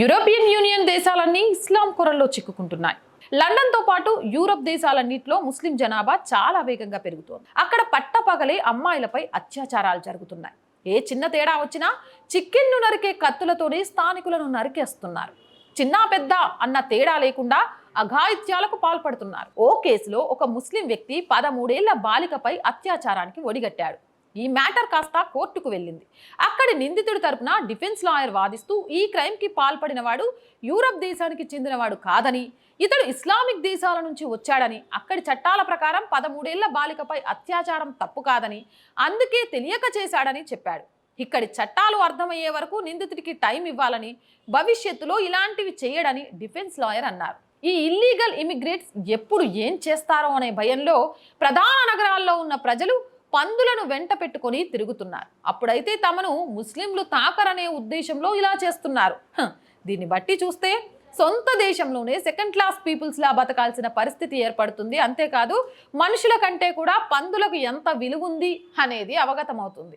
European union దేశాలన్నీ ఇస్లాం కొరల్లో చిక్కుకుంటున్నాయి. లండన్తో పాటు Europe దేశాలన్నింటిలో ముస్లిం జనాభా చాలా వేగంగా పెరుగుతోంది. అక్కడ పట్టపగలే అమ్మాయిలపై అత్యాచారాలు జరుగుతున్నాయి. ఏ చిన్న తేడా వచ్చినా చికెన్ను నరికే కత్తులతోనే స్థానికులను నరికేస్తున్నారు. చిన్న పెద్ద అన్న తేడా లేకుండా అఘాయిత్యాలకు పాల్పడుతున్నారు. ఓ కేసులో ఒక ముస్లిం వ్యక్తి పదమూడేళ్ళ బాలికపై అత్యాచారానికి ఒడిగట్టాడు. ఈ మ్యాటర్ కాస్త కోర్టుకు వెళ్ళింది. అక్కడి నిందితుడి తరపున డిఫెన్స్ లాయర్ వాదిస్తూ ఈ క్రైమ్కి పాల్పడినవాడు యూరప్ దేశానికి చెందినవాడు కాదని ఇతడు ఇస్లామిక్ దేశాల నుంచి వచ్చాడని అక్కడి చట్టాల ప్రకారం పదమూడేళ్ళ బాలికపై అత్యాచారం తప్పు కాదని అందుకే తెలియక చేశాడని చెప్పాడు. ఇక్కడి చట్టాలు అర్థమయ్యే వరకు నిందితుడికి టైం ఇవ్వాలని భవిష్యత్తులో ఇలాంటివి చేయడని డిఫెన్స్ లాయర్ అన్నారు. ఈ ఇల్లీగల్ ఇమిగ్రేట్స్ ఎప్పుడు ఏం చేస్తారో అనే భయంలో ప్రధాన నగరాల్లో ఉన్న ప్రజలు పందులను వెంట పెట్టుకొని తిరుగుతున్నారు. అప్పుడైతే తమను ముస్లింలు తాకరనే ఉద్దేశంలో ఇలా చేస్తున్నారు. దీన్ని బట్టి చూస్తే సొంత దేశంలోనే సెకండ్ క్లాస్ పీపుల్స్ లా బతకాల్సిన పరిస్థితి ఏర్పడుతుంది. అంతేకాదు మనుషుల కంటే కూడా పందులకు ఎంత విలువ ఉంది అనేది అవగతమవుతుంది.